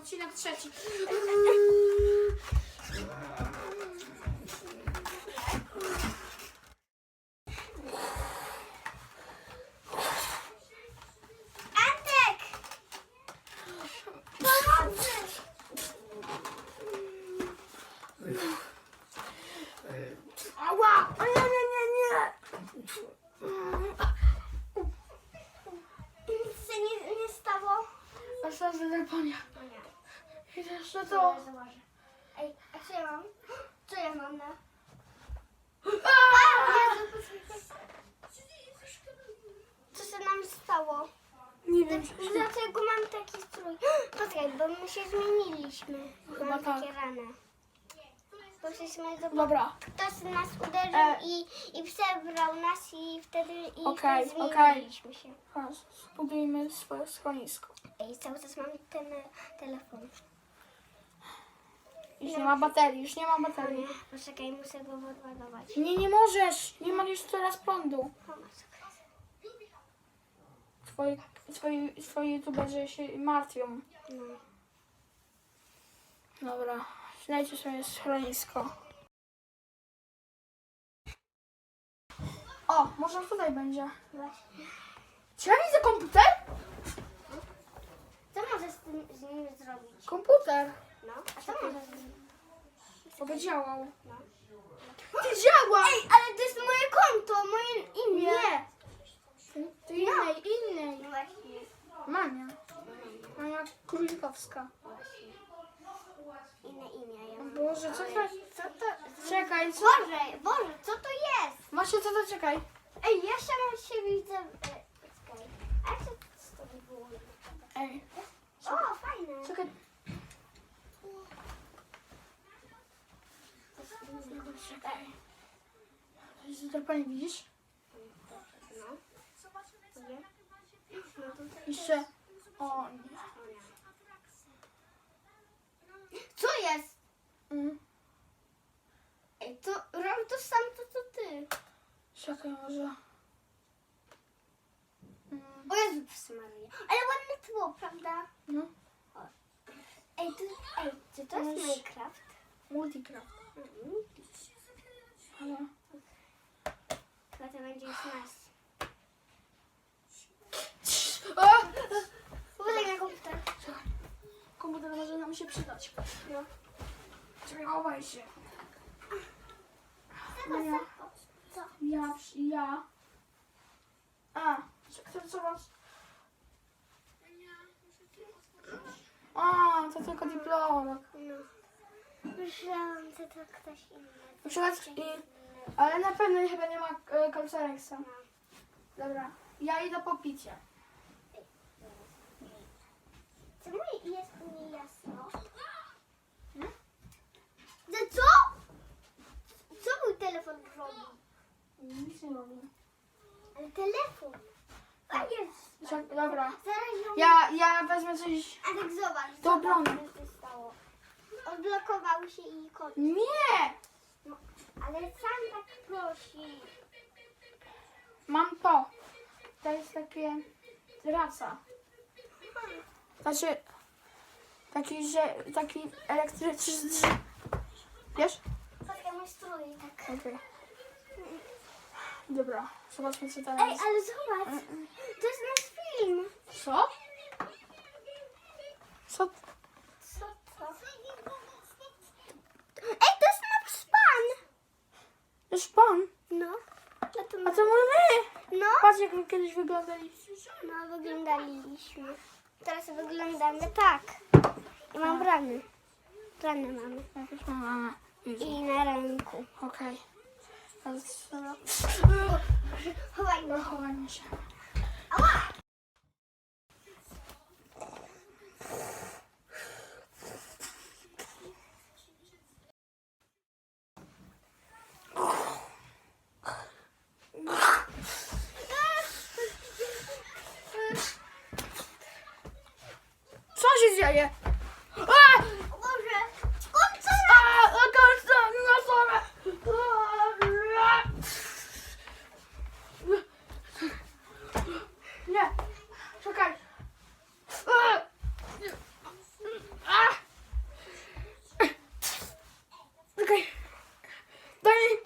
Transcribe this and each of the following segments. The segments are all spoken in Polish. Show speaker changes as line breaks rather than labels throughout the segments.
odcinek trzeci.
Antek! Pomocy!
Ała! O nie, nie, nie, nie!
Nic się nie, nie stało?
Aż teraz telefonie.
No To. Ej, a co ja mam? Co ja mam na... Co się nam stało?
Nie wiem.
Dlaczego mam taki strój? Poczekaj, bo my się zmieniliśmy.
Chyba
Mam
tak.
takie rany. Poszliśmy do...
Dobra.
Ktoś nas uderzył
E.
i, i przebrał nas i wtedy i
Okej,
wtedy
okej.
zmieniliśmy się.
Chodź, Zbudujmy swoje schronisko.
Ej, cały czas mam ten e, telefon.
Już nie ma baterii, już nie ma
Nie,
baterii.
poczekaj, muszę go odładować.
Nie, nie możesz. Nie ma już teraz prądu.
O, poczekaj.
Twoi, twoi, twoi youtuberzy się martwią.
No.
Dobra, znajdźcie sobie schronisko. O, może tutaj będzie.
Właśnie.
Czy ja widzę komputer?
Co możesz z, tym, z nim zrobić?
Komputer.
No, a co?
Oby działał.
No.
Ty działa!
Ej, ale to jest moje konto, moje imię.
Nie! To innej, innej.
No właśnie.
Mania. Mania Królikowska.
Właśnie. Inne imię. Ja mam.
Boże, co to...
Co to?
Czekaj, co?
Boże, Boże, co to jest?
Macie co to czekaj.
Ej, ja sama się widzę. e, Czekaj. A co z tobą było?
Ej,
O, fajne.
czekaj. Czekaj. To pani widzisz?
No. Nie? No
Jeszcze... O nie.
Co jest?
Mm.
Ej, to robię to samo, to co ty.
Czekaj może. Mm.
O Jezu, Maria. Ale ładne tło, prawda?
No.
Ej, to, ej, czy to jest Minecraft?
Multicraft.
Mhm. Chyba to będzie już nas.
O!
Uważaj na komputer.
Komputer może nam się przydać.
No.
Czekaj, chowaj się. No ja,
Co?
ja, ja. A, co, co was? A, to tylko diplomat.
No. Myślałam, że to ktoś inny.
Przykład, i, ale na pewno chyba nie ma e.
No.
Dobra, ja idę po picie.
Czemu jest niejasno?
Hmm?
No co? Co mój telefon robi?
Nic nie robię.
Ale telefon. A jest.
Czek- Dobra,
Zaraz ją...
ja, ja wezmę coś.
A tak zobacz.
Do
zobacz, co się stało. Odblokował się i kod.
Nie!
No, ale sam tak prosi.
Mam to. To jest takie raca. Znaczy, taki, że, taki elektryczny. Wiesz?
Patrzaj, mój strój tak.
Okej. Dobra, zobaczmy co tam
Ej,
jest.
ale zobacz. To jest nasz film.
Co? Co?
Co to? Ej, to jest nasz pan.
Już pan?
No. No to
A to my?
No.
Patrz jak my kiedyś wyglądaliśmy.
No, wyglądaliśmy. Teraz wyglądamy tak. I mam rany. Rany mamy. I na ręku.
Okej. Dobra.
Chowaj go.
Chowajmy się.
Ała!
Co się dzieje? A!
O Boże! On co
A! Lekarza! Na sobie! Nie! Czekaj! A!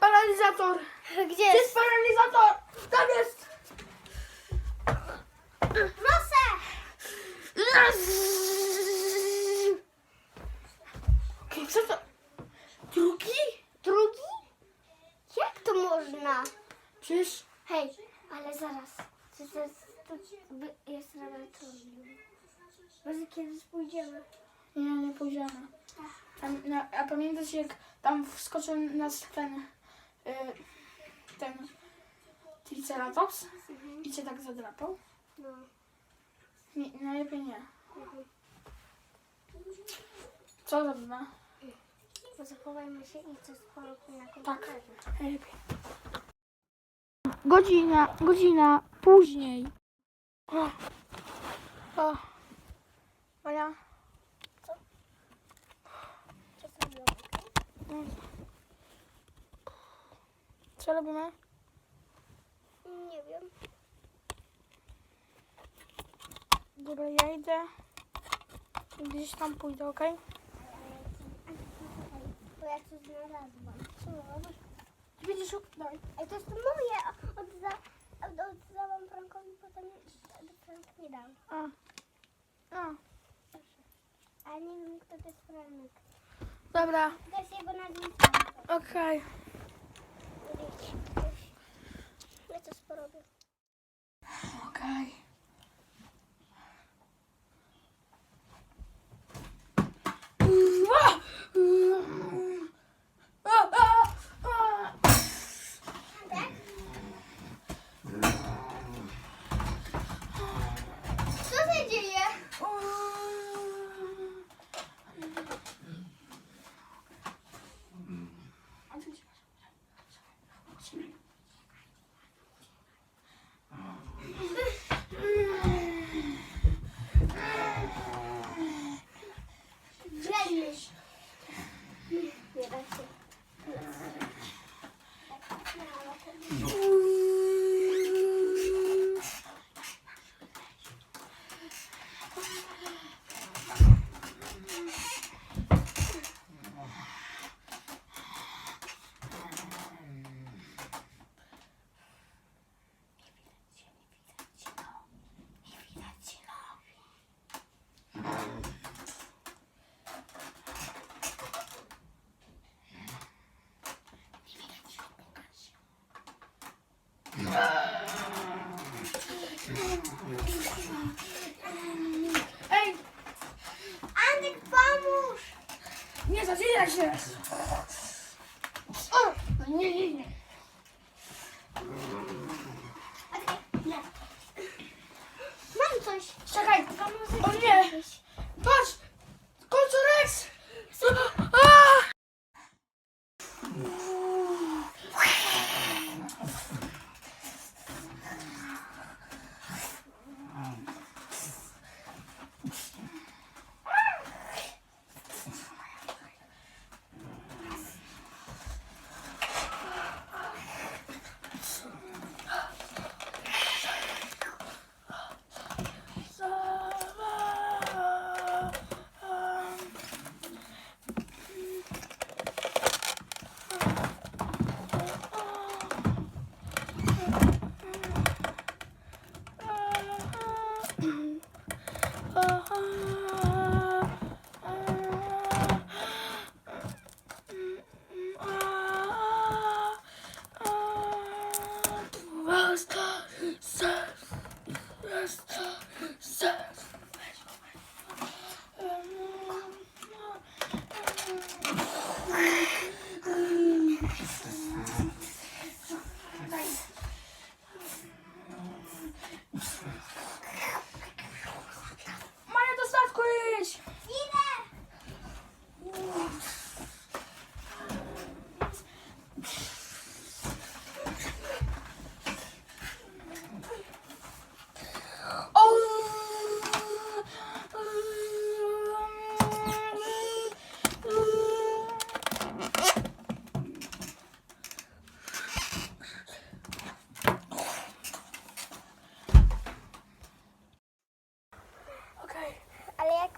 paralizator!
Gdzie
Gdzie jest
jest?
paralizator? Tam jest!
Proszę!
Okej, co to? Drugi?
Drugi? Jak to można?
Przecież...
Hej, ale zaraz. To, to, to, to jest laboratorium. Może kiedyś pójdziemy.
Nie, nie pójdziemy. Tam, na, a pamiętasz jak tam wskoczył nas ten... Y, ten... Triceratops? I cię tak zadrapał?
No.
Nie, najlepiej nie.
Mhm.
Co robimy?
Zachowajmy się i coś poróbmy na
Tak.
komputerze.
Najlepiej. Godzina, godzina później. O. O. Moja.
Co zrobią?
Co robimy?
Nie wiem.
Dobra, ja idę. Gdzieś tam pójdę, okej?
Bo ja coś znalazłam. Co robisz?
Widzisz, daj.
Ej, to jest moje. Odda, od- oddałam Frankowi, potem Frank mi dał.
A. A.
Ale nie wiem, kto to jest Franek.
Dobra,
To jest jego nazwisko.
okej.
Widzisz, Ja porobię.
Okej.
Co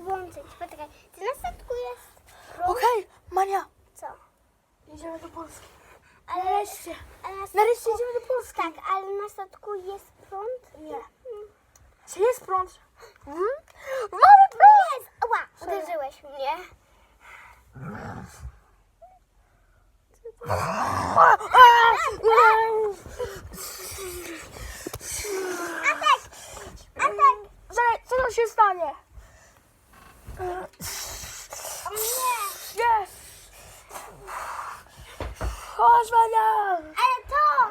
włączyć? Poczekaj, czy na statku jest?
okej, Mania,
Co?
jedziemy do Polski.
Ale,
Nareszcie.
ale na
Nareszcie
statku,
idziemy do Polski.
tak, ale na statku jest prąd?
Nie. Czy jest prąd? Hmm? Mamy prąd!
Jest! Ła, uderzyłeś mnie. Atak! Atak!
Czekaj, co tam się stanie?
O nie!
Jest! Chodź, Wania!
Ale to!